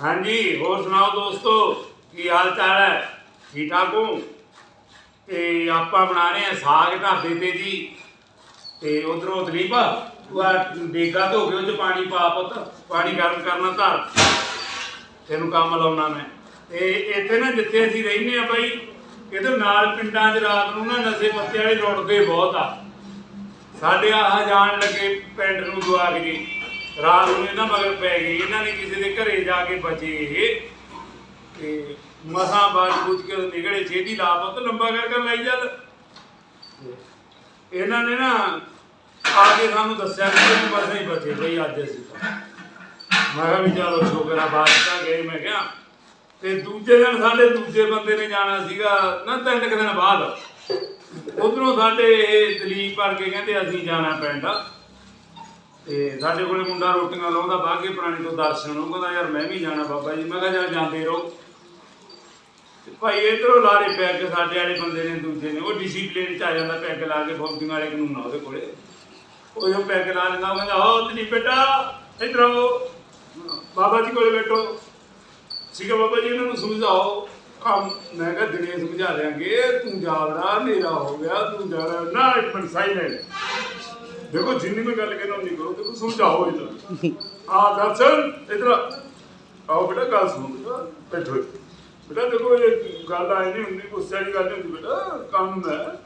ਹਾਂਜੀ, ਹੋਰ ਸੁਣਾਓ ਦੋਸਤੋ, ਕੀ ਹਾਲ ਚਾਲ ਹੈ? ਠੀਕ ਠਾਕ ਹੋ? ਤੇ ਆਪਾਂ ਬਣਾ ਰਹੇ ਆ ਸਾਗ ਢਾਬੇ ਤੇ ਜੀ। ਤੇ ਉਧਰੋਂ ਦਲੀਪਾ, ਤੂੰ ਆ ਡੇਗਾ ਧੋ ਕੇ ਉਹ ਚ ਪਾਣੀ ਪਾ ਪੁੱਤ, ਪਾਣੀ ਗਰਮ ਕਰਨਾ ਧਰ। ਤੈਨੂੰ ਕੰਮ ਲਾਉਣਾ ਮੈਂ। ਤੇ ਇੱਥੇ ਨਾ ਜਿੱਥੇ ਅਸੀਂ ਰਹਿੰਦੇ ਆ ਬਾਈ ਇਹਦੇ ਨਾਲ ਪਿੰਡਾਂ 'ਚ ਰਾਤ ਨੂੰ ਨਾ ਨਸ਼ੇ ਪੱਤੇ ਵਾਲੇ ਲੁੱਟਦੇ ਬਹੁਤ ਆ। ਸਾਡੇ ਆਹ ਜਾਣ ਲੱਗੇ ਪਿੰਡ ਨੂੰ ਜਵਾਕ ਜੀ। ਰਾਤ ਨੂੰ ਇਹਨਾਂ ਮਗਰ ਪੈ ਗਏ ਇਹਨਾਂ ਨੇ ਕਿਸੇ ਦੇ ਘਰੇ ਜਾ ਕੇ ਬਚੇ। ਤੇ ਮਸਾਂ ਬਾਜ ਬੁੱਝ ਕੇ ਨਿਕਲੇ ਛੇਤੀ ਲਾ ਲੰਬਾ ਕਰ ਕਰ ਲਈ ਚੱਲ। ਇਹਨਾਂ ਨੇ ਨਾ ਆ ਕੇ ਸਾਨੂੰ ਦੱਸਿਆ ਕਿ ਇਹ ਮਸਾਂ ਹੀ ਬਚੇ ਬਈ ਅੱਜ ਅਸੀਂ ਤਾਂ। ਮੈਂ ਕਿਹਾ ਵੀ ਚਲੋ ਸ਼ੁਕਰ ਆ ਬਾਤ ਤਾਂ ਗਏ, ਮੈਂ ਕਿਹਾ। ਤੇ ਦੂਜੇ ਦਿਨ ਸਾਡੇ ਦੂਜੇ ਬੰਦੇ ਨੇ ਜਾਣਾ ਸੀਗਾ, ਨਾ ਤਿੰਨ ਕੁ ਦਿਨ ਬਾਅਦ। ਉਧਰੋਂ ਸਾਡੇ ਇਹ ਦਲੀਪ ਵਰਗੇ ਕਹਿੰਦੇ ਅਸੀਂ ਜਾਣਾ ਪਿੰਡ। ਤੇ ਸਾਡੇ ਕੋਲੇ ਮੁੰਡਾ ਰੋਟੀਆਂ ਲਾਉਂਦਾ ਬਾਗੇ ਪ੍ਰਾਣੀ ਤੋਂ ਦਰਸ਼ਨ ਉਹ ਕਹਿੰਦਾ ਯਾਰ ਮੈਂ ਵੀ ਜਾਣਾ ਬਾਬਾ ਜੀ। ਮੈਂ ਕਿਹਾ ਚੱਲ ਜਾਂਦੇ ਰਹੋ। ਭਾਈ ਇਧਰੋਂ ਲਾਰੇ ਪੈਗ ਸਾਡੇ ਵਾਲੇ ਬੰਦੇ ਨੇ ਦੂਜੇ ਨੇ, ਉਹ ਡਿਸਪਲਿਨ ਚ ਆ ਜਾਂਦਾ, ਪੈਗ ਲਾ ਕੇ ਫੌਜੀਆਂ ਵਾਲੇ ਕਾਨੂੰਨ ਆ ਉਹਦੇ ਕੋਲੇ। ਉਹ ਜੋ ਪੈਗ ਲਾ ਲੈਂਦਾ ਉਹ ਕਹਿੰਦਾ ਹੋ ਤਨੀ ਬੇਟਾ, ਇਧਰ ਆਓ। ਬਾਬਾ ਜੀ ਕੋਲੇ ਬੈਠੋ। ਸੀਗਾ ਬਾਬਾ ਜੀ, ਇਹਨਾਂ ਨੂੰ ਸਮਝਾਓ। ਕੰਮ ਮੈਂ ਕਿਹਾ, ਦਿਨੇ ਸਮਝਾ ਦਿਆਂਗੇ, ਤੂੰ ਜਾਵੜਾ ਹਨੇਰਾ ਹੋ ਗਿਆ, ਤੂੰ ਜਾਵੜਾ ਨਾ, ਇੱਕ ਮਿੰਟ ਸਾਈਲੈਂਟ ਦੇਖੋ ਜਿੰਨੀ ਮੈਂ ਗੱਲ ਕਹਿਣਾ ਉਨੀ ਕਰੋ, ਦੇਖੋ ਸਮਝਾਓ ਇਧਰ ਆ ਦਰਸ਼ਨ, ਇਧਰ ਆਓ ਬੇਟਾ, ਗੱਲ ਸੁਣੋ ਬੇਟਾ, ਬੈਠੋ ਬੇਟਾ, ਦੇਖੋ ਇਹ ਗੱਲ ਆਈ ਨਹੀਂ ਹੁੰਦੀ, ਗੁੱਸੇ ਵਾਲੀ ਗੱਲ ਨਹੀਂ ਹੁੰਦੀ ਬੇਟਾ। ਕੰਮ ਹੈ।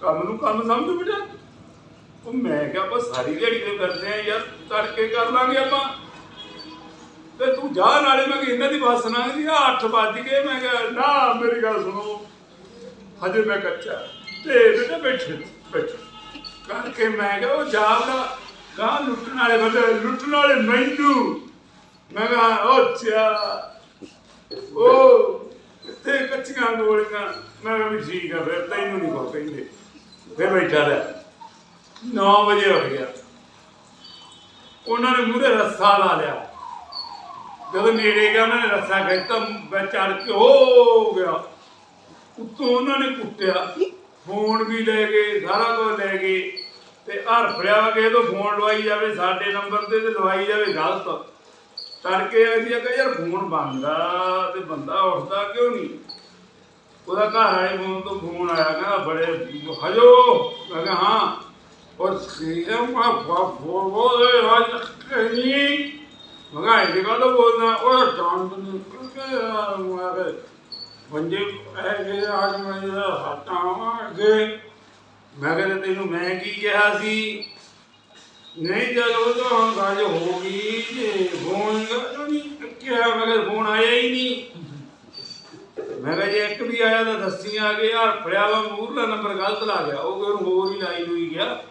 ਕੰਮ ਨੂੰ ਕੰਮ ਸਮਝੋ ਬੇਟਾ। ਉਹ ਮੈਂ ਕਿਹਾ ਆਪਾਂ ਸਾਰੀ ਦਿਹਾੜੀ ਦੇ ਕਰਦੇ ਆ ਯਾਰ, ਤੜਕੇ ਕਰ ਲਾਂਗੇ ਆਪਾਂ। ਤੇ ਤੂੰ ਜਾ, ਨਾਲੇ ਮੈਂ ਇਹਨਾਂ ਦੀ ਬੱਸ ਨਾ ਦੀ 8 ਵੱਜ ਗਏ, ਮੈਂ ਕਿਹਾ, ਨਾ, ਮੇਰੀ ਗੱਲ ਸੁਣੋ। ਹਜੇ ਮੈਂ ਕੱਚਾ। ਤੇ ਬੇਟਾ ਬੈਠੇ ਬੈਠੋ। ਕਰਕੇ ਮੈਂ ਕਿਹਾ, ਉਹ ਜਾਵੜਾ ਗਾਂ ਲੁੱਟਣ ਵਾਲੇ ਬੰਦੇ ਲੁੱਟਣ ਵਾਲੇ ਮੈਨੂੰ। ਮੈਂ ਕਿਹਾ ਉਹ ਚਾ ਉਹ ਤੇ ਕੱਚੀਆਂ ਗੋਲੀਆਂ? ਮੈਂ ਕਿਹਾ ਵੀ ਠੀਕ ਆ ਫਿਰ, ਤੈਨੂੰ ਨਹੀਂ ਕੋ ਕਹਿੰਦੇ। ਫਿਰ ਬੈਠਾ ਰਿਹਾ। 9 ਵਜੇ ਹੋ ਗਿਆ। ਉਹਨਾਂ ਨੇ ਮੂਹਰੇ ਰੱਸਾ ਲਾ ਲਿਆ। ਜਦੋਂ ਨੇੜੇ ਗਿਆ, ਉਹਨਾਂ ਨੇ ਰੱਸਾ ਖਿੱਚਤਾ, ਮੈਂ ਚੜ ਕੇ ਹੋ ਗਿਆ। ਉੱਤੋਂ ਉਹਨਾਂ ਨੇ ਕੁੱਟਿਆ। ਫੋਨ ਵੀ ਲੈ ਗਏ, ਸਾਰਾ ਕੁਝ ਲੈ ਗਏ ਤੇ ਹਰ ਫੜਿਆ ਵਾ ਕਿ ਫੋਨ ਲਵਾਈ ਜਾਵੇ, ਸਾਡੇ ਨੰਬਰ ਤੇ ਤੇ ਲਵਾਈ ਜਾਵੇ, ਗਲਤ। ਤੜਕੇ ਅਸੀਂ ਆਖਿਆ ਯਾਰ ਫੋਨ ਬੰਦ ਤੇ ਬੰਦਾ ਉੱਠਦਾ ਕਿਉਂ ਨਹੀਂ? ਉਹਦਾ ਘਰ ਵਾਲੇ ਫੋਨ ਤੋਂ ਫੋਨ ਆਇਆ, ਕਹਿੰਦਾ ਬੜੇ ਹਜੋ। ਮੈਂ ਕਿਹਾ ਹਾਂ। ਉਹ ਸੀਐਮ ਆ ਫੋਨ ਬੋਲੇ ਰਾਜ ਕਹੀਂ ਮਗਾ ਇਹ ਗੱਲ ਬੋਲਣਾ, ਉਹ ਦੰਦ ਨਿਕਲ ਕੇ ਆ ਮਾਰੇ ਬੰਦੇ ਇਹ ਆਜ ਮੈਂ ਹਟਾਵਾਂਗੇ ਮੈਂ ਕਹਿੰਦਾ, ਤੈਨੂੰ ਮੈਂ ਕੀ ਕਿਹਾ ਸੀ? ਨਹੀਂ ਜਦ ਤਾਂ ਗੱਲ ਹੋ ਗਈ ਤੇ ਫੋਨ ਨਹੀਂ ਕਿਹਾ ਮੈਂ ਕਿਹਾ, ਫੋਨ ਆਇਆ ਹੀ ਨਹੀਂ। ਮੈਂ ਕਿਹਾ, ਜੇ ਇੱਕ ਵੀ ਆਇਆ ਤਾਂ ਦੱਸੀ ਆ ਗਏ ਯਾਰ ਫੜਿਆ ਵਾ ਮੂਰਲਾ ਨੰਬਰ ਗਲਤ ਲਾ ਗਿਆ। ਉਹ ਕੋਈ ਹੋਰ ਹੀ ਲਾਈ ਹੋਈ ਗਿਆ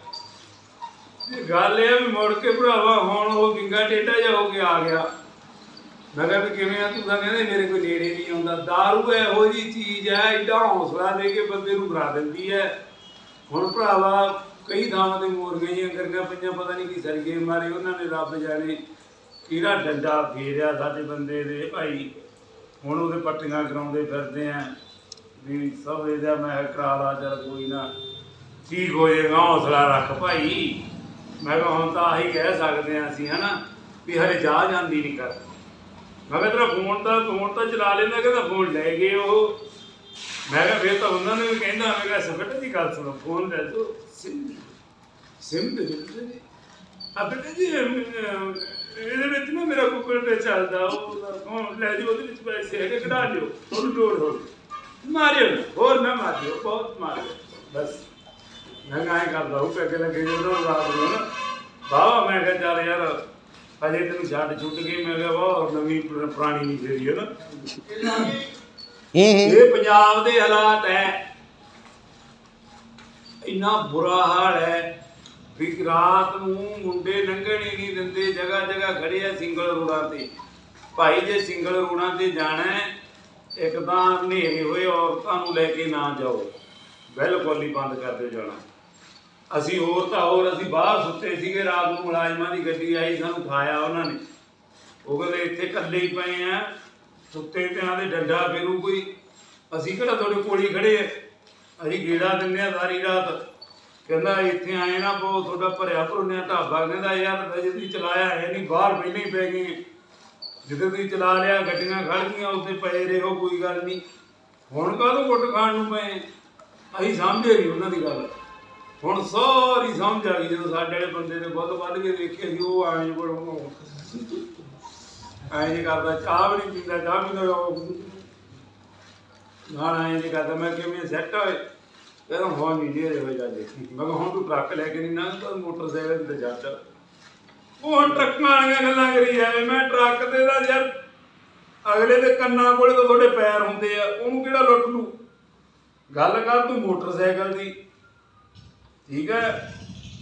ਇਹ ਗੱਲ ਇਹ ਵੀ ਮੁੜ ਕੇ ਭਰਾਵਾ, ਹੁਣ ਉਹ ਵਿੰਗਾ ਟੇਟਾ ਜਾ ਹੋ ਕੇ ਆ ਗਿਆ। ਮੈਂ ਕਿਹਾ ਵੀ ਕਿਵੇਂ ਆ, ਤੂੰ ਤਾਂ ਕਹਿੰਦੇ ਮੇਰੇ ਕੋਈ ਨੇੜੇ ਨਹੀਂ ਆਉਂਦਾ। दारू ਇਹੋ ਜੀ ਚੀਜ਼ ਹੈ ਐਡਾ ਹੌਸਲਾ ਦੇ ਕੇ ਬੰਦੇ ਨੂੰ ਬਰਾ ਦਿੰਦੀ ਹੈ। ਹੁਣ ਭਰਾਵਾ, ਕਈ ਥਾਵਾਂ ਤੇ ਮੋਰ ਗਈਆਂ ਕਰਗਾ ਪੰਜਾਂ ਪਤਾ ਨਹੀਂ ਕੀ ਸਰਗੇ ਮਾਰੇ, ਉਹਨਾਂ ਨੇ ਰੱਬ ਜਾਣੇ ਕਿਹੜਾ ਡੰਡਾ ਫੇਰਿਆ ਸਾਡੇ ਬੰਦੇ ਦੇ। ਭਾਈ, ਹੁਣ ਉਹਦੇ ਪੱਟੀਆਂ ਕਰਾਉਂਦੇ ਫਿਰਦੇ ਆ। ਵੀ ਸਭ ਇਹਦਾ ਮੈਂ ਕਰਾ ਲਾ, ਚੱਲ ਕੋਈ ਨਾ। ਠੀਕ ਹੋ ਜਾਏਗਾ ਹੌਸਲਾ ਰੱਖ ਭਾਈ। ਮੈਂ ਕਿਹਾ ਹੁਣ ਤਾਂ ਆਹੀ ਕਹਿ ਸਕਦੇ ਆ ਅਸੀਂ, ਹਨਾ? ਵੀ ਹਰੇ ਜਾ ਜਾਂਦੀ ਨਹੀਂ ਕਰ ਮੈਂ ਕਿਹਾ ਤੇਰਾ ਫੋਨ ਤਾਂ ਫੋਨ ਤਾਂ ਚਲਾ ਲੈਂਦਾ ਕਹਿੰਦਾ ਫੋਨ ਲੈ ਗਏ ਉਹ। ਮੈਂ ਕਿਹਾ ਫਿਰ ਤਾਂ ਉਹਨਾਂ ਨੇ ਵੀ ਕਹਿੰਦਾ ਮੈਂ ਕਿਹਾ ਸਬਟ ਦੀ ਗੱਲ ਸੁਣੋ ਫੋਨ ਲੈ ਦੋ ਸਿਮ ਸਿਮ ਦੇ ਦਿਓ ਜੀ ਆ ਬੇਟਾ ਜੀ ਇਹਦੇ ਵਿੱਚ ਨਾ ਮੇਰਾ ਗੂਗਲ ਪੇ ਚੱਲਦਾ ਉਹ ਫੋਨ ਲੈ ਜੀ ਉਹਦੇ ਵਿੱਚ ਪੈਸੇ ਹੈਗੇ ਕਢਾ ਲਿਓ ਤੁਹਾਨੂੰ ਲੋੜ ਹੋ ਮਾਰਿਓ ਨਾ, ਹੋਰ ਨਾ ਮਾਰਿਓ ਬਹੁਤ ਮਾਰਿਓ। ਬਸ ਮੈਂ ਕਿਹਾ ਐਂ ਕਰਦਾ ਉਹ ਪੈਗੇ ਲੱਗੇ ਜਦੋਂ ਰਾਤ ਨੂੰ ਨਾ। ਬਾਵਾ ਮੈਂ ਕਿਹਾ ਚੱਲ ਯਾਰ ਅਜੇ ਤੈਨੂੰ ਛੱਡ ਛੁੱਟ ਗਈ ਮੈਂ ਕਿਹਾ ਵਾਹ ਨਵੀਂ ਪੁਰ- ਪੁਰਾਣੀ ਨਹੀਂ ਫੇਰੀ ਹੈ ਨਾ। ਹੂੰ ਹੂੰ। ਇਹ ਪੰਜਾਬ ਦੇ ਹਾਲਾਤ ਹੈ ਇੰਨਾ ਬੁਰਾ ਹਾਲ ਹੈ ਵੀ ਰਾਤ ਨੂੰ ਮੁੰਡੇ ਲੰਘਣ ਹੀ ਨਹੀਂ ਦਿੰਦੇ ਜਗ੍ਹਾ ਜਗ੍ਹਾ ਖੜੇ ਆ ਸਿੰਗਲ ਰੋਡਾਂ ਤੇ। ਭਾਈ ਜੇ ਸਿੰਗਲ ਰੋਡਾਂ ਤੇ ਜਾਣਾ ਹੈ ਇੱਕ ਤਾਂ ਹਨੇਰੇ ਹੋਏ ਔਰਤਾਂ ਨੂੰ ਲੈ ਕੇ ਨਾ ਜਾਓ। ਬਿਲਕੁਲ ਹੀ ਬੰਦ ਕਰ ਦਿਓ ਜਾਣਾ। ਅਸੀਂ ਹੋਰ ਤਾਂ ਹੋਰ ਅਸੀਂ ਬਾਹਰ ਸੁੱਤੇ ਸੀਗੇ, ਰਾਤ ਨੂੰ ਮੁਲਾਜ਼ਮਾਂ ਦੀ ਗੱਡੀ ਆਈ, ਸਾਨੂੰ ਖਾਇਆ ਉਹਨਾਂ ਨੇ। ਉਹ ਕਹਿੰਦੇ ਇੱਥੇ ਇਕੱਲੇ ਹੀ ਪਏ ਆ, ਸੁੱਤੇ ਪਿਆਂ ਦੇ ਡੰਡਾ ਫੇਰੂ ਕੋਈ। ਅਸੀਂ ਕਿਹੜਾ ਤੁਹਾਡੇ ਕੋਲ ਹੀ ਖੜੇ ਆ? ਅਸੀਂ ਗੇੜਾ ਦਿੰਨੇ ਆ ਸਾਰੀ ਰਾਤ। ਕਹਿੰਦਾ ਇੱਥੇ ਆਏ ਨਾ ਬਹੁਤ ਤੁਹਾਡਾ ਭਰਿਆ ਭਰੁਨਿਆ ਢਾਬਾ। ਕਹਿੰਦਾ ਯਾਰ ਅਜੇ ਤੁਸੀਂ ਚਲਾਇਆ ਹੈ ਨਹੀਂ, ਬਾਹਰ ਪਹਿਲਾਂ ਹੀ ਪੈ ਗਏ ਜਿੱਦੇ ਤੁਸੀਂ ਚਲਾ ਲਿਆ, ਗੱਡੀਆਂ ਖੜ ਗਈਆਂ, ਉੱਥੇ ਪਏ ਰਹੋ, ਕੋਈ ਗੱਲ ਨਹੀਂ। ਹੁਣ ਕਾਹਦੋਂ ਗੁੱਟ ਖਾਣ ਨੂੰ ਪਏ ਅਸੀਂ ਸਮਝੇ ਨਹੀਂ ਉਹਨਾਂ ਦੀ ਗੱਲ। ਹੁਣ ਸਾਰੀ ਸਮਝ ਆ ਗਈ ਜਦੋਂ ਸਾਡੇ ਵਾਲੇ ਬੰਦੇ ਨੇ ਬਹੁਤ ਵੱਧ ਕੇ ਦੇਖਿਆ ਸੀ, ਉਹ ਐਂ ਬੜੋ ਐਂ ਨਹੀਂ ਕਰਦਾ, ਚਾਹ ਵੀ ਨਹੀਂ ਪੀਂਦਾ, ਚਾਹ ਵੀ ਨਾਲ ਐਂ ਨਹੀਂ ਕਰਦਾ, ਮੈਂ ਕਿਵੇਂ ਸੈੱਟ ਹੋਏ ਕਹਿੰਦਾ, ਹੋ ਨਹੀਂ ਜੇ ਹੋ ਜਾ ਦੇਖੀ। ਮੈਂ ਕਿਹਾ, ਹੁਣ ਤੂੰ ਟਰੱਕ ਲੈ ਕੇ ਨਹੀਂ ਨਾ, ਤਾਂ ਮੋਟਰਸਾਈਕਲ ਤੇ ਜਾ ਚੱਲ। ਉਹ ਹੁਣ ਟਰੱਕਾਂ ਵਾਲੀਆਂ ਗੱਲਾਂ ਕਰੀ ਜਾਵੇ, ਮੈਂ ਟਰੱਕ ਤੇ ਦਾ ਯਾਰ ਅਗਲੇ ਦੇ ਕੰਨਾਂ ਕੋਲੇ ਤਾਂ ਤੁਹਾਡੇ ਪੈਰ ਹੁੰਦੇ ਆ, ਉਹਨੂੰ ਕਿਹੜਾ ਲੁੱਟ ਲੂ ਗੱਲ ਕਰ ਤੂੰ ਮੋਟਰਸਾਈਕਲ ਦੀ। ਠੀਕ ਹੈ?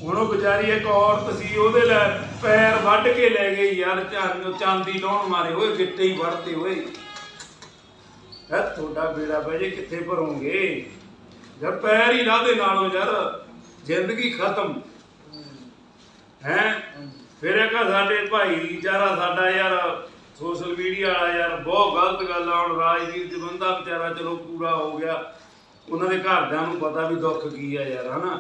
ਹੁਣ ਉਹ ਵਿਚਾਰੀ ਇੱਕ ਔਰਤ ਸੀ, ਉਹਦੇ ਲੈ ਪੈਰ ਵੱਢ ਕੇ ਲੈ ਗਈ ਯਾਰ ਚਾਂਦੀ ਚਾਂਦੀ ਲਾਉਣ ਮਾਰੇ ਹੋਏ ਗਿੱਟੇ ਹੀ ਵੜਦੇ ਹੋਏ ਹੈ, ਤੁਹਾਡਾ ਬੇੜਾ ਬਜੇ ਕਿੱਥੇ ਭਰੋਗੇ? ਜਦ ਪੈਰ ਹੀ ਲਾਦੇ ਨਾਲੋਂ ਯਾਰ, ਜ਼ਿੰਦਗੀ ਖਤਮ। ਹੈ? ਫਿਰ ਇੱਕ ਆ ਸਾਡੇ ਭਾਈਚਾਰਾ ਸਾਡਾ ਯਾਰ ਸੋਸ਼ਲ ਮੀਡੀਆ ਵਾਲਾ ਯਾਰ, ਬਹੁਤ ਗਲਤ ਗੱਲ ਆ, ਹੁਣ ਰਾਜਵੀਰ ਜੀ ਬੰਦਾ ਵਿਚਾਰਾ ਚਲੋ ਪੂਰਾ ਹੋ ਗਿਆ। ਉਹਨਾਂ ਦੇ ਘਰਦਿਆਂ ਨੂੰ ਪਤਾ ਵੀ ਦੁੱਖ ਕੀ ਆ ਯਾਰ, ਹਨਾ?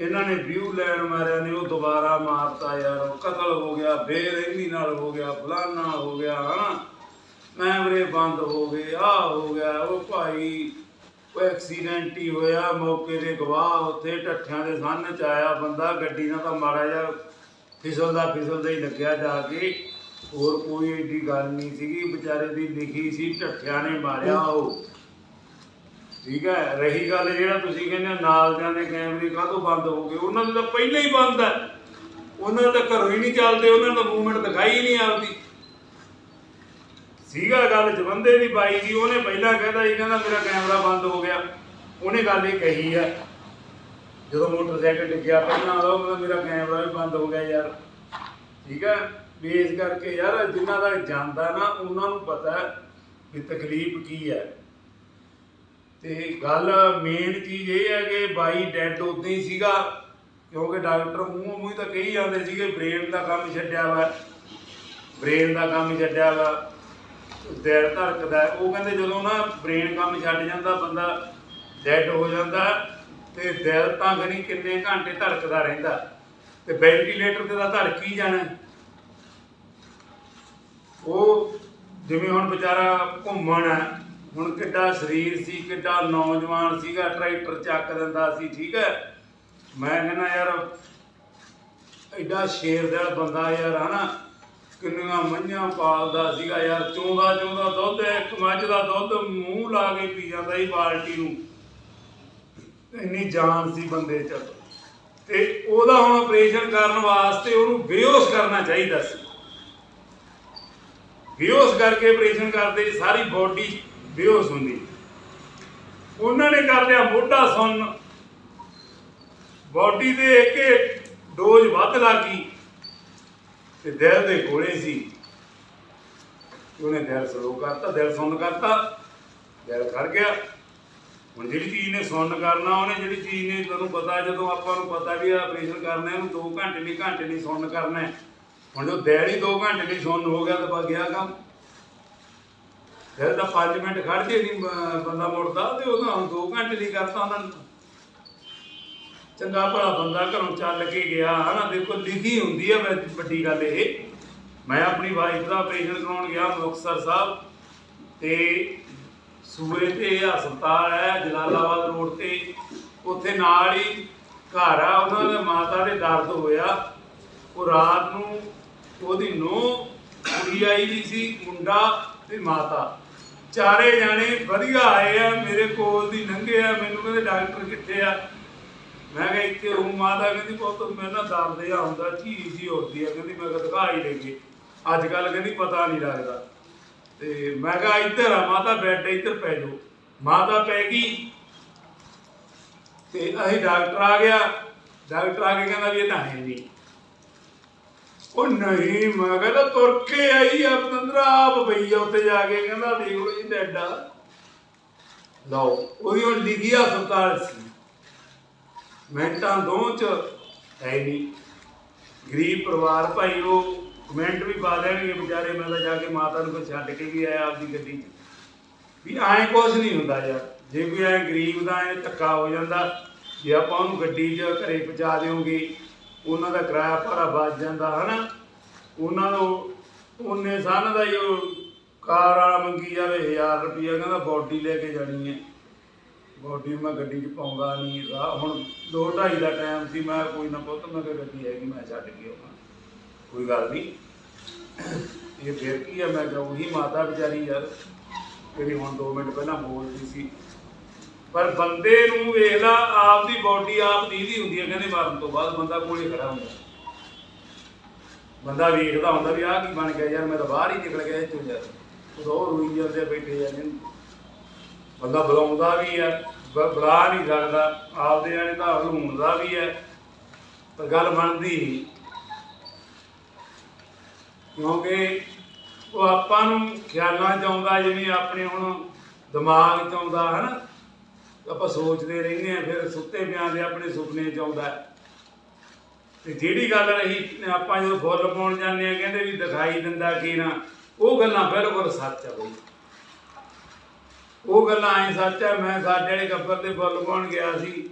ਇਹਨਾਂ ਨੇ ਵਿਊ ਲੈਣ ਮਾਰਿਆ ਨੇ, ਉਹ ਦੁਬਾਰਾ ਮਾਰਤਾ ਯਾਰ ਕਤਲ ਹੋ ਗਿਆ, ਬੇਰਹਿਮੀ ਨਾਲ ਹੋ ਗਿਆ, ਫਲਾਨਾ ਹੋ ਗਿਆ, ਹਨਾ? ਕੈਮਰੇ ਬੰਦ ਹੋ ਗਏ ਆ ਹੋ ਗਿਆ, ਉਹ ਭਾਈ, ਉਹ ਐਕਸੀਡੈਂਟ ਹੀ ਹੋਇਆ, ਮੌਕੇ ਦੇ ਗਵਾਹ ਉੱਥੇ ਢੱਠਿਆਂ ਦੇ ਸਾਹਮਣੇ ਚ ਆਇਆ ਬੰਦਾ, ਗੱਡੀ ਨਾਲ ਤਾਂ ਮਾੜਾ ਜਿਹਾ ਫਿਸਲਦਾ ਫਿਸਲਦਾ ਹੀ ਲੱਗਿਆ ਜਾ ਕੇ। ਹੋਰ ਕੋਈ ਏਡੀ ਗੱਲ ਨਹੀਂ ਸੀਗੀ, ਵਿਚਾਰੇ ਦੀ ਲਿਖੀ ਸੀ, ਢੱਠਿਆਂ ਨੇ ਮਾਰਿਆ ਉਹ। ਠੀਕ ਹੈ, ਰਹੀ ਗੱਲ ਜਿਹੜਾ ਤੁਸੀਂ ਕਹਿੰਦੇ ਹੋ ਨਾਲ ਦਿਆਂ ਦੇ ਕੈਮਰੇ ਕਾਹਤੋਂ ਬੰਦ ਹੋ ਗਏ? ਉਹਨਾਂ ਦੇ ਤਾਂ ਪਹਿਲਾਂ ਹੀ ਬੰਦ ਹੈ। ਉਹਨਾਂ ਦੇ ਘਰੋਂ ਹੀ ਨਹੀਂ ਚੱਲਦੇ, ਉਹਨਾਂ ਦਾ ਮੂਵਮੈਂਟ ਦਿਖਾਈ ਨਹੀਂ ਆਉਂਦੀ ਸੀਗਾ ਗੱਲ ਜਵੰਦੇ ਦੀ ਬਾਈ ਦੀ ਉਹਨੇ ਪਹਿਲਾਂ ਕਹਿੰਦਾ ਸੀ, ਕਹਿੰਦਾ ਮੇਰਾ ਕੈਮਰਾ ਬੰਦ ਹੋ ਗਿਆ। ਉਹਨੇ ਗੱਲ ਇਹ ਕਹੀ ਆ ਜਦੋਂ ਮੋਟਰਸਾਈਕਲ ਡਿੱਗਿਆ, ਪਹਿਲਾਂ ਉਹ ਕਹਿੰਦਾ ਮੇਰਾ ਕੈਮਰਾ ਵੀ ਬੰਦ ਹੋ ਗਿਆ ਯਾਰ। ਠੀਕ ਹੈ, ਵੀ ਇਸ ਕਰਕੇ ਯਾਰ ਜਿਨ੍ਹਾਂ ਦਾ ਜਾਂਦਾ ਨਾ, ਉਹਨਾਂ ਨੂੰ ਪਤਾ ਵੀ ਤਕਲੀਫ ਕੀ ਹੈ। ਤੇ ਗੱਲ ਮੇਨ ਚੀਜ਼ ਇਹ ਹੈ ਕਿ ਬਾਈ ਡੈਡ ਉਦੋਂ ਹੀ ਸੀਗਾ, ਕਿਉਂਕਿ ਡਾਕਟਰ ਮੂੰਹ ਮੂੰਹ ਤਾਂ ਕਹੀ ਜਾਂਦੇ ਸੀਗੇ ਬ੍ਰੇਨ ਦਾ ਕੰਮ ਛੱਡਿਆ ਵਾ ਬ੍ਰੇਨ ਦਾ ਕੰਮ ਛੱਡਿਆ ਵਾ, ਦਿਲ ਧੜਕਦਾ ਉਹ ਕਹਿੰਦੇ ਜਦੋਂ ਨਾ ਬ੍ਰੇਨ ਕੰਮ ਛੱਡ ਜਾਂਦਾ ਬੰਦਾ ਡੈਡ ਹੋ ਜਾਂਦਾ ਤੇ ਦਿਲ ਤਾਂ ਗਣੀ ਕਿੰਨੇ ਘੰਟੇ ਧੜਕਦਾ ਰਹਿੰਦਾ। ਤੇ ਵੈਂਟੀਲੇਟਰ ਤੇ ਤਾਂ ਧੜਕ ਹੀ ਜਾਣਾ। ਉਹ ਜਿਵੇਂ ਹੁਣ ਵਿਚਾਰਾ ਘੁੰਮਣ ਹੈ ਹੁਣ ਕਿੱਡਾ ਸਰੀਰ ਸੀ, ਕਿੱਡਾ ਨੌਜਵਾਨ ਸੀਗਾ, ਟਰੈਕਟਰ ਚੱਕ ਦਿੰਦਾ ਸੀ, ਠੀਕ ਹੈ? ਮੈਂ ਕਹਿੰਦਾ ਯਾਰ, ਐਡਾ ਸ਼ੇਰ ਦਾ ਬੰਦਾ ਯਾਰ, ਹਨਾ? ਕਿੰਨੀਆਂ ਮੱਝਾਂ ਪਾਲਦਾ ਸੀਗਾ ਯਾਰ, ਚੋਂਦਾ ਚੋਂਦਾ ਦੁੱਧ, ਇੱਕ ਮੱਝ ਦਾ ਦੁੱਧ ਮੂੰਹ ਲਾ ਕੇ ਪੀ ਜਾਂਦਾ ਸੀ ਬਾਲਟੀ ਨੂੰ। ਇੰਨੀ ਜਾਨ ਸੀ ਬੰਦੇ 'ਚ। ਤੇ ਉਹਦਾ ਹੁਣ ਆਪਰੇਸ਼ਨ ਕਰਨ ਵਾਸਤੇ ਉਹਨੂੰ ਬੇਹੋਸ਼ ਕਰਨਾ ਚਾਹੀਦਾ ਸੀ। ਬੇਹੋਸ਼ ਕਰਕੇ ਆਪਰੇਸ਼ਨ ਕਰਦੇ ਸਾਰੀ ਬੋਡੀ ਬੇਹੋਸ਼ ਹੁੰਦੀ। ਉਹਨਾਂ ਨੇ ਕਰ ਲਿਆ ਮੋਢਾ ਸੁੰਨ। ਬਾਡੀ ਦੇ ਇੱਕ ਡੋਜ਼ ਵੱਧ ਲੱਗੀ ਤੇ ਦਿਲ ਦੇ ਕੋਲੇ ਸੀ। ਉਹਨੇ ਦਿਲ ਸਲੋ ਕਰਤਾ, ਦਿਲ ਸੁੰਨ ਕਰਤਾ, ਦਿਲ ਖੜ ਗਿਆ। ਹੁਣ ਜਿਹੜੀ ਚੀਜ਼ ਨੇ ਸੁਣ ਕਰਨਾ, ਉਹਨੇ ਜਿਹੜੀ ਚੀਜ਼ ਨੇ ਤੁਹਾਨੂੰ ਪਤਾ, ਜਦੋਂ ਆਪਾਂ ਨੂੰ ਪਤਾ ਵੀ ਆ ਆਪਰੇਸ਼ਨ ਕਰਨਾ, ਇਹਨੂੰ 2 ਘੰਟੇ ਨਹੀਂ ਘੰਟੇ ਲਈ ਸੁੰਨ ਕਰਨਾ ਹੁਣ ਜੋ ਦਿਲ ਹੀ 2 ਘੰਟੇ ਲਈ ਸੁੰਨ ਹੋ ਗਿਆ, ਤਾਂ ਬਸ ਗਿਆ ਕੰਮ? ਫਿਰ ਤਾਂ 5 ਮਿੰਟ ਖੜ ਜੇ ਨਹੀਂ ਬੰਦਾ ਮੁੜਦਾ ਤੇ ਉਹਦਾ ਹੁਣ 2 ਘੰਟੇ ਲਈ ਕਰਤਾ ਉਹਨਾਂ ਨੇ ਚੰਗਾ ਭਲਾ ਬੰਦਾ ਘਰੋਂ ਚੱਲ ਕੇ ਗਿਆ, ਹਨਾ, ਦੇਖੋ ਲਿਖੀ ਹੁੰਦੀ ਹੈ ਵੱਡੀ ਗੱਲ ਇਹ। ਮੈਂ ਆਪਣੀ ਵਾਈਫ ਦਾ ਆਪਰੇਸ਼ਨ ਕਰਾਉਣ ਗਿਆ ਮੁਕਤਸਰ ਸਾਹਿਬ ਤੇ ਸੂਏ ਤੇ ਹਸਪਤਾਲ ਹੈ, ਜਲਾਲਾਬਾਦ ਰੋਡ ਤੇ। ਉੱਥੇ ਨਾਲ ਹੀ ਘਰ ਆ, ਉਹਨਾਂ ਦੇ ਮਾਤਾ ਦੇ ਦਰਦ ਹੋਇਆ। ਉਹ ਰਾਤ ਨੂੰ ਉਹਦੀ ਨੂੰਹ ਕੁੜੀ ਆਈ ਵੀ ਸੀ, ਮੁੰਡਾ ਤੇ ਮਾਤਾ। ਚਾਰੇ ਜਾਣੇ ਵਧੀਆ ਆਏ ਆ, ਮੇਰੇ ਕੋਲ ਦੀ ਲੰਘੇ ਆ, ਮੈਨੂੰ ਕਹਿੰਦੇ ਡਾਕਟਰ ਕਿੱਥੇ ਆ? ਮੈਂ ਕਿਹਾ ਇੱਥੇ ਉਹ ਮਾਤਾ ਕਹਿੰਦੀ, ਪੁੱਤ ਮੈਂ ਨਾ ਦਰਦ ਜਿਹਾ ਹੁੰਦਾ ਚੀਜ਼ ਹੀ ਹੁੰਦੀ ਆ, ਕਹਿੰਦੀ ਮੈਂ ਕਿਹਾ ਦਿਖਾ ਹੀ ਲੈਂਗੇ ਅੱਜ ਕੱਲ ਕਹਿੰਦੀ ਪਤਾ ਨਹੀਂ ਲੱਗਦਾ। ਤੇ ਮੈਂ ਕਿਹਾ ਇੱਧਰ ਆ, ਮਾਤਾ ਬੈੱਡ ਇੱਧਰ ਪੈ ਜਾਓ। ਮਾਤਾ ਪੈ ਗਈ। ਤੇ ਅਸੀਂ ਡਾਕਟਰ ਆ ਗਿਆ। ਡਾਕਟਰ ਆ ਕੇ ਕਹਿੰਦਾ ਵੀ ਇਹ ਤਾਂ ਹੈ ਨਹੀਂ। ਉਹ ਨਹੀਂ, ਮੈਂ ਕਹਿੰਦਾ ਤੁਰ ਕੇ ਆਈ ਆ ਆਪ ਪਈ ਆ ਉੱਤੇ ਜਾ ਕੇ, ਕਹਿੰਦਾ ਦੇਖ ਲਓ ਜੀ ਡੈਡਾ ਲਓ, ਉਹਦੀ ਹੁਣ ਲਿਖੀ ਹਸਪਤਾਲ ਸੀ। ਮਿੰਟਾਂ ਦੋ ਚ ਹੈ ਨਹੀਂ ਗਰੀਬ ਪਰਿਵਾਰ, ਭਾਈ ਉਹ ਕਮੈਂਟ ਵੀ ਪਾ ਦੇਣਗੇ ਵਿਚਾਰੇ, ਮੈਂ ਤਾਂ ਜਾ ਕੇ ਮਾਤਾ ਨੂੰ ਕੋਈ ਛੱਡ ਕੇ ਵੀ ਆਇਆ ਆਪਦੀ ਗੱਡੀ 'ਚ। ਵੀ ਐਂ ਕੁਝ ਨਹੀਂ ਹੁੰਦਾ ਯਾਰ। ਜੇ ਕੋਈ ਐ ਗਰੀਬ ਦਾ ਐ ਧੱਕਾ ਹੋ ਜਾਂਦਾ, ਜੇ ਆਪਾਂ ਉਹਨੂੰ ਗੱਡੀ 'ਚ ਘਰੇ ਪਹੁੰਚਾ ਦਿਓਗੇ ਉਹਨਾਂ ਦਾ ਕਿਰਾਇਆ ਭਾਰਾ ਬਚ ਜਾਂਦਾ, ਹਨਾ? ਉਹਨਾਂ ਨੂੰ ਉਹਨੇ ਸਨ ਦਾ ਹੀ ਉਹ ਕਾਰ ਵਾਲਾ ਮੰਗੀ ਜਾਵੇ 1000 ਰੁਪਇਆ ਕਹਿੰਦਾ ਬੋਡੀ ਲੈ ਕੇ ਜਾਣੀ ਹੈ। ਬੋਡੀ ਮੈਂ ਗੱਡੀ 'ਚ ਪਾਉਂਦਾ ਨਹੀਂ ਰਾਹ ਹੁਣ 2:30 ਦਾ ਟਾਈਮ ਸੀ, ਮੈਂ ਕੋਈ ਨਾ ਪੁੱਤ, ਮੈਂ ਕਿਹਾ ਗੱਡੀ ਹੈਗੀ, ਮੈਂ ਛੱਡ ਕੇ ਆਉਣਾ। ਕੋਈ ਗੱਲ ਨਹੀਂ। ਇਹ ਫਿਰ ਕੀ ਹੈ ਮੈਂ ਕਿਹਾ ਉਹੀ ਮਾਤਾ ਵਿਚਾਰੀ ਯਾਰ, ਜਿਹੜੀ ਹੁਣ 2 ਮਿੰਟ ਪਹਿਲਾਂ ਬੋਲਦੀ ਸੀ। ਪਰ ਬੰਦੇ ਨੂੰ ਵੇਖ ਲਾ ਆਪਦੀ ਬੋਡੀ ਆਪ ਦੀ ਹੁੰਦੀ ਹੈ, ਕਹਿੰਦੇ ਮਰਨ ਤੋਂ ਬਾਅਦ ਬੰਦਾ ਕੋਲੇ ਖੜਾ ਹੁੰਦਾ। ਬੰਦਾ ਵੇਖਦਾ ਹੁੰਦਾ ਵੀ ਆਹ ਕੀ ਬਣ ਗਿਆ, ਯਾਰ ਮੈਂ ਤਾਂ ਬਾਹਰ ਹੀ ਨਿਕਲ ਗਿਆ ਇੱਥੋਂ ਯਾਰ। ਉਦੋਂ ਰੋਈ ਜਾਂਦੇ ਬੈਠੇ ਜਾਂਦੇ ਬੰਦਾ ਬੁਲਾਉਂਦਾ ਵੀ ਹੈ ਬੁਲਾ ਨਹੀਂ ਸਕਦਾ, ਆਪਦੇ ਜਾਣੇ ਤਾਂ ਹਲੂਣਦਾ ਵੀ ਹੈ ਪਰ ਗੱਲ ਬਣਦੀ ਨਹੀਂ। ਕਿਉਂਕਿ ਉਹ ਆਪਾਂ ਨੂੰ ਖਿਆਲਾਂ ਚ ਆਉਂਦਾ, ਜਿਵੇਂ ਆਪਣੇ ਹੁਣ ਦਿਮਾਗ ਚ ਆਉਂਦਾ, ਹਨਾ? ਆਪਾਂ ਸੋਚਦੇ ਰਹਿੰਦੇ ਆ ਫਿਰ ਸੁੱਤੇ ਪਿਆਂ ਦੇ ਆਪਣੇ ਸੁਪਨੇ ਚ ਆਉਂਦਾ ਤੇ ਜਿਹੜੀ ਗੱਲ ਰਹੀ, ਆਪਾਂ ਜਦੋਂ ਫੁੱਲ ਪਾਉਣ ਜਾਂਦੇ ਆ ਕਹਿੰਦੇ ਵੀ ਦਿਖਾਈ ਦਿੰਦਾ ਕੀ ਨਾ, ਉਹ ਗੱਲਾਂ ਬਿਲਕੁਲ ਸੱਚ ਆ ਬਈ। ਉਹ ਗੱਲਾਂ ਐ ਸੱਚ ਆ, ਮੈਂ ਸਾਡੇ ਵਾਲੇ ਗੱਬਰ ਦੇ ਫੁੱਲ ਪਾਉਣ ਗਿਆ ਸੀ,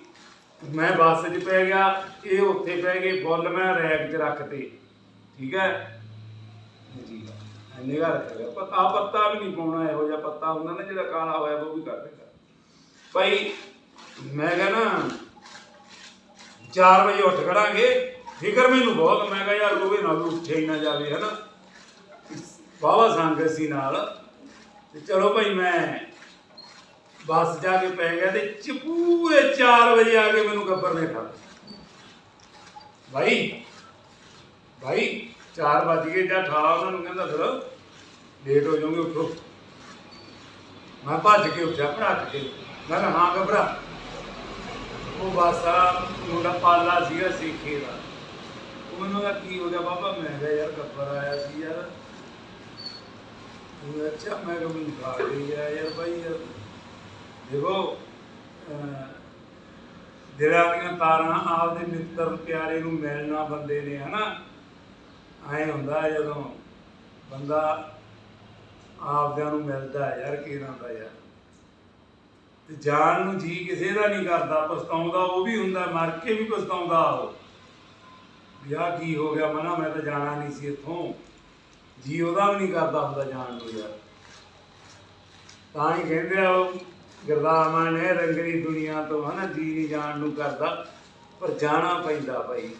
ਮੈਂ ਬੱਸ 'ਚ ਪੈ ਗਿਆ, ਇਹ ਉੱਥੇ ਪੈ ਗਏ, ਫੁੱਲ ਮੈਂ ਰੈਕ 'ਚ ਰੱਖਤੇ। ਠੀਕ ਹੈ? ਜੀ, ਇੰਨੇ ਰੱਖਿਆ ਪਤਾ ਪੱਤਾ ਵੀ ਨਹੀਂ ਪਾਉਣਾ, ਇਹੋ ਜਿਹਾ ਪੱਤਾ ਹੁੰਦਾ ਨਾ ਜਿਹੜਾ ਕਾਲਾ ਹੋਇਆ, ਉਹ ਵੀ ਕਰ ਦਿੱਤਾ। ਭਾਈ, ਮੈਂ ਕਹਿੰਦਾ 4 ਵਜੇ ਉੱਠ ਖੜਾਂਗੇ। ਫਿਕਰ ਮੈਨੂੰ ਬਹੁਤ, ਮੈਂ ਕਿਹਾ ਯਾਰ ਰੋਵੇ ਨਾ ਉੱਠੇ ਹੀ ਨਾ ਜਾਵੇ, ਹਨਾ? ਬਾਬਾ ਸੰਗਤ ਸੀ ਨਾਲ। ਤੇ ਚਲੋ ਭਾਈ, ਮੈਂ ਬੱਸ ਜਾ ਕੇ ਪੈ ਗਿਆ ਤੇ ਚ ਪੂਰੇ 4 ਵਜੇ ਆ ਕੇ ਮੈਨੂੰ ਗੱਬਰ ਨੇ ਠਾ ਭਾਈ ਭਾਈ 4 ਵਜ ਗਏ ਜਾਂ ਠਾ ਉਹਨਾਂ ਨੂੰ ਕਹਿੰਦਾ ਫਿਰ ਲੇਟ ਹੋ ਜਾਓਗੇ, ਉੱਠੋ। ਮੈਂ ਭੱਜ ਕੇ ਉੱਠਿਆ, ਭੜਕ ਕੇ। ਮੈਂ ਕਿਹਾ ਹਾਂ ਘਬਰਾ। ਉਹ ਬਾਸਾ ਮੁੰਡਾ ਪਾਲਾ ਸੀਗਾ ਸਿੱਖੇ ਦਾ। ਉਹ ਮੈਨੂੰ ਕਹਿੰਦਾ, ਕੀ ਹੋ ਗਿਆ ਬਾਬਾ? ਮੈਂ ਕਿਹਾ, ਯਾਰ, ਗੱਬਰ ਆਇਆ ਸੀ ਯਾਰ। ਉਹ ਅੱਛਾ, ਮੈਂ ਕਿਹਾ, ਮੈਨੂੰ ਖਾ ਗਈ ਆ ਯਾਰ ਭਾਈ ਯਾਰ। ਦੇਖੋ ਦਿਲਾਂ ਦੀਆਂ ਤਾਰਾਂ ਆਪਦੇ ਮਿੱਤਰ ਪਿਆਰੇ ਨੂੰ ਮਿਲਣਾ ਬੰਦੇ ਨੇ, ਹਨਾ? ਐ ਹੁੰਦਾ ਹੈ ਜਦੋਂ ਬੰਦਾ ਆਪਦਿਆਂ ਨੂੰ ਮਿਲਦਾ ਯਾਰ ਕਿਹਨਾਂ ਦਾ ਯਾਰ। ਤੇ ਜਾਨ ਨੂੰ ਜੀ ਕਿਸੇ ਦਾ ਨਹੀਂ ਕਰਦਾ, ਪਛਤਾਉਂਦਾ ਉਹ ਵੀ ਹੁੰਦਾ, ਮਰ ਕੇ ਵੀ ਪਛਤਾਉਂਦਾ ਉਹ। ਵਿਆਹ ਕੀ ਹੋ ਗਿਆ ਮਨਾ, ਮੈਂ ਤਾਂ ਜਾਣਾ ਨਹੀਂ ਸੀ ਇੱਥੋਂ। ਜੀ ਉਹਦਾ ਵੀ ਨਹੀਂ ਕਰਦਾ ਹੁੰਦਾ ਜਾਣ ਨੂੰ ਯਾਰ। ਤਾਂ ਹੀ ਕਹਿੰਦੇ ਆ ਉਹ ਗਰਦਾਮਾਂ ਨੇ ਰੰਗਲੀ ਦੁਨੀਆ ਤੋਂ ਹਨਾ, ਜੀ ਨਹੀਂ ਜਾਣ ਨੂੰ ਕਰਦਾ, ਪਰ ਜਾਣਾ ਪੈਂਦਾ ਭਾਈ।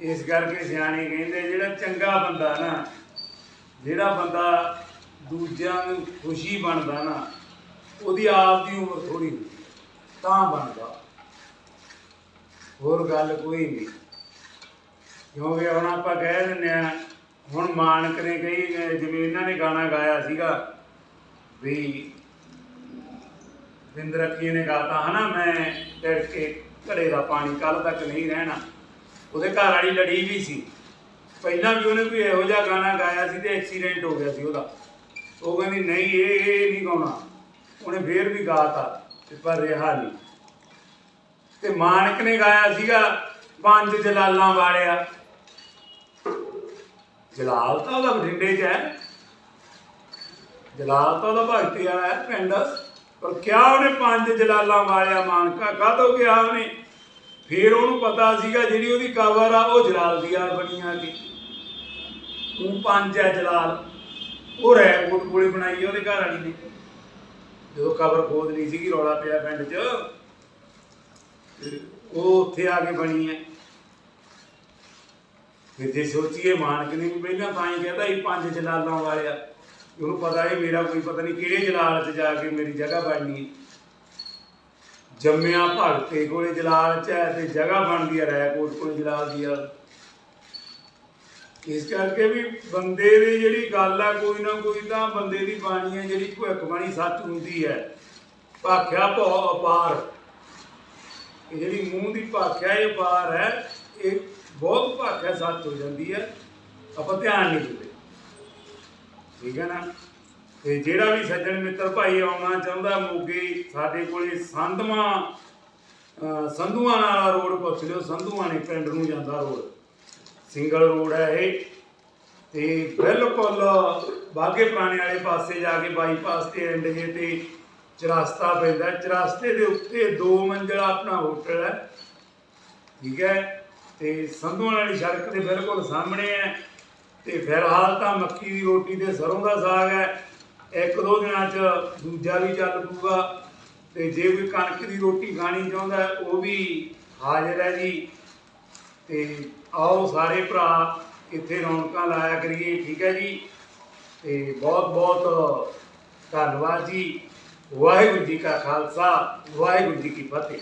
ਇਸ ਕਰਕੇ ਸਿਆਣੇ ਕਹਿੰਦੇ ਜਿਹੜਾ ਚੰਗਾ ਬੰਦਾ ਨਾ, ਜਿਹੜਾ ਬੰਦਾ ਦੂਜਿਆਂ ਨੂੰ ਖੁਸ਼ੀ ਬਣਦਾ ਨਾ ਉਹਦੀ ਆਪ ਦੀ ਉਮਰ ਥੋੜੀ ਹੁੰਦੀ ਹੈ, ਤਾਂ ਬਣਦਾ। ਹੋਰ ਗੱਲ ਕੋਈ ਨਹੀਂ। ਕਿਉਂਕਿ ਹੁਣ ਆਪਾਂ ਕਹਿ ਦਿੰਦੇ ਆ ਹੁਣ ਮਾਨਕ ਨੇ ਕਹੀ ਜਿਵੇਂ ਇਹਨਾਂ ਨੇ ਗਾਣਾ ਗਾਇਆ ਸੀਗਾ ਵੀ ਬਿੰਦ ਰੱਖੀ ਨੇ ਗਾਤਾ ਹਨਾ ਮੈਂ ਡਰ ਕੇ ਘੜੇ ਦਾ ਪਾਣੀ ਕੱਲ ਤੱਕ ਨਹੀਂ ਰਹਿਣਾ। ਉਹਦੇ ਘਰ ਵਾਲੀ ਲੜੀ ਵੀ ਸੀ। ਪਹਿਲਾਂ ਵੀ ਉਹਨੇ ਕੋਈ ਇਹੋ ਜਿਹਾ ਗਾਣਾ ਗਾਇਆ ਸੀ ਤੇ ਐਕਸੀਡੈਂਟ ਹੋ ਗਿਆ ਸੀ ਉਹਦਾ। ਉਹ ਕਹਿੰਦੀ ਨਹੀਂ ਇਹ ਇਹ ਨਹੀਂ ਗਾਉਣਾ। ਉਹਨੇ ਫੇਰ ਵੀ ਗਾਤਾ ਤੇ ਪਰ ਰਿਹਾ ਨਹੀਂ। ਤੇ ਮਾਨਕ ਨੇ ਗਾਇਆ ਸੀਗਾ ਪੰਜ ਜਲਾਲਾਂ ਵਾਲਿਆ। ਜਲਾਲ ਤਾਂ ਉਹਦਾ ਬਠਿੰਡੇ 'ਚ ਹੈ। ਜਲਾਲ ਤਾਂ ਉਹਦਾ ਭਗਤੀ ਵਾਲਾ ਹੈ, ਪਿੰਡ। ਪਰ ਕਿਆ ਉਹਨੇ ਪੰਜ ਜਲਾਲਾਂ ਵਾਲਿਆ ਮਾਨਕਾ ਕਾਹਤੋਂ ਕਿਹਾ ਉਹਨੇ? ਫਿਰ ਉਹਨੂੰ ਪਤਾ ਸੀਗਾ ਜਿਹੜੀ ਉਹਦੀ ਕਵਰ ਆ, ਉਹ ਜਲਾਲ ਦੀ ਯਾਰ ਬਣੀ ਆ ਉਹ ਪੰਜ ਹੈ ਜਲਾਲ। ਉਹ ਰੈਕੋਟ ਗੋਲੀ ਬਣਾਈ ਉਹਦੇ ਘਰ ਵਾਲੀ ਨੇ। ਜਦੋਂ ਕਬਰ ਖੋਦ ਨਹੀਂ ਸੀਗੀ, ਰੌਲਾ ਪਿਆ ਪਿੰਡ 'ਚ ਉਹ ਉੱਥੇ ਆ ਕੇ ਬਣੀ ਹੈ। ਫਿਰ ਜੇ ਸੋਚੀਏ ਮਾਨਕ ਨੇ ਵੀ ਪਹਿਲਾਂ ਤਾਂ ਹੀ ਕਹਿੰਦਾ ਇਹ ਪੰਜ ਜਲਾਲਾਂ ਵਾਲਿਆ। ਉਹਨੂੰ ਪਤਾ ਹੈ ਮੇਰਾ ਕੋਈ ਪਤਾ ਨਹੀਂ ਕਿਹੜੇ ਜਲਾਲ 'ਚ ਜਾ ਕੇ ਮੇਰੀ ਜਗ੍ਹਾ ਬਣਨੀ ਹੈ। ਜੰਮਿਆ ਭਗਤੇ ਕੋਲੇ ਜਲਾਲ 'ਚ ਹੈ ਤੇ ਜਗ੍ਹਾ ਬਣਦੀ ਹੈ ਰੈਕੋਟ ਕੋਲੇ ਜਲਾਲ ਦੀ ਆ ਇਸ ਕਰਕੇ ਵੀ ਬੰਦੇ ਦੀ ਜਿਹੜੀ ਗੱਲ ਆ, ਕੋਈ ਨਾ ਕੋਈ ਤਾਂ ਬੰਦੇ ਦੀ ਬਾਣੀ ਹੈ ਜਿਹੜੀ ਭਵਿੱਖਬਾਣੀ ਸੱਚ ਹੁੰਦੀ ਹੈ। ਭਾਖਿਆ ਭਉ ਅਪਾਰ। ਇਹ ਜਿਹੜੀ ਮੂੰਹ ਦੀ ਭਾਖਿਆ ਇਹ ਅਪਾਰ ਹੈ, ਇਹ ਬਹੁਤ ਭਾਖਿਆ ਸੱਚ ਹੋ ਜਾਂਦੀ ਹੈ। ਆਪਾਂ ਧਿਆਨ ਨਹੀਂ ਦਿੰਦੇ। ਠੀਕ ਹੈ ਨਾ? ਤੇ ਜਿਹੜਾ ਵੀ ਸੱਜਣ ਮਿੱਤਰ ਭਾਈ ਆਉਣਾ ਚਾਹੁੰਦਾ, ਮੋਗੇ ਸਾਡੇ ਕੋਲੇ ਸੰਧਵਾ ਸੰਧੂਆਂ ਵਾਲਾ ਰੋਡ ਪੁੱਛ ਲਿਓ। ਸੰਧੂਆਂ ਨੇ ਪਿੰਡ ਨੂੰ ਜਾਂਦਾ ਰੋਡ। ਸਿੰਗਲ ਰੋਡ ਹੈ ਇਹ। ਤੇ ਬਿਲਕੁਲ ਬਾਗੇ ਪੁਰਾਣੇ ਵਾਲੇ ਪਾਸੇ ਜਾ ਕੇ ਬਾਈਪਾਸ ਤੇ ਐਂਡ ਜੇ ਤੇ ਚਰਸਤਾ ਪੈਂਦਾ। ਚਰਾਸਤੇ ਦੇ ਉੱਤੇ ਦੋ ਮੰਜ਼ਿਲਾ ਆਪਣਾ ਹੋਟਲ ਹੈ। ਠੀਕ ਹੈ? ਤੇ ਸੰਧੂਆਂ ਵਾਲੀ ਸੜਕ ਦੇ ਬਿਲਕੁਲ ਸਾਹਮਣੇ ਹੈ। ਤੇ ਫਿਲਹਾਲ ਤਾਂ ਮੱਕੀ ਦੀ ਰੋਟੀ ਤੇ ਸਰੋਂ ਦਾ ਸਾਗ ਹੈ। ਇੱਕ ਦੋ ਦਿਨਾਂ 'ਚ ਦੂਜਾ ਵੀ ਚੱਲ ਪੂਗਾ ਤੇ ਜੇ ਕੋਈ ਕਣਕ ਦੀ ਰੋਟੀ ਖਾਣੀ ਚਾਹੁੰਦਾ ਉਹ ਵੀ ਹਾਜ਼ਰ ਹੈ ਜੀ। ਤੇ ਆਓ ਸਾਰੇ ਭਰਾ, ਇੱਥੇ ਰੌਣਕਾਂ ਲਾਇਆ ਕਰੀਏ, ਠੀਕ ਹੈ ਜੀ? ਤੇ ਬਹੁਤ ਬਹੁਤ ਧੰਨਵਾਦ ਜੀ। ਵਾਹਿਗੁਰੂ ਜੀ ਕਾ ਖਾਲਸਾ, ਵਾਹਿਗੁਰੂ ਜੀ ਕੀ ਫਤਿਹ।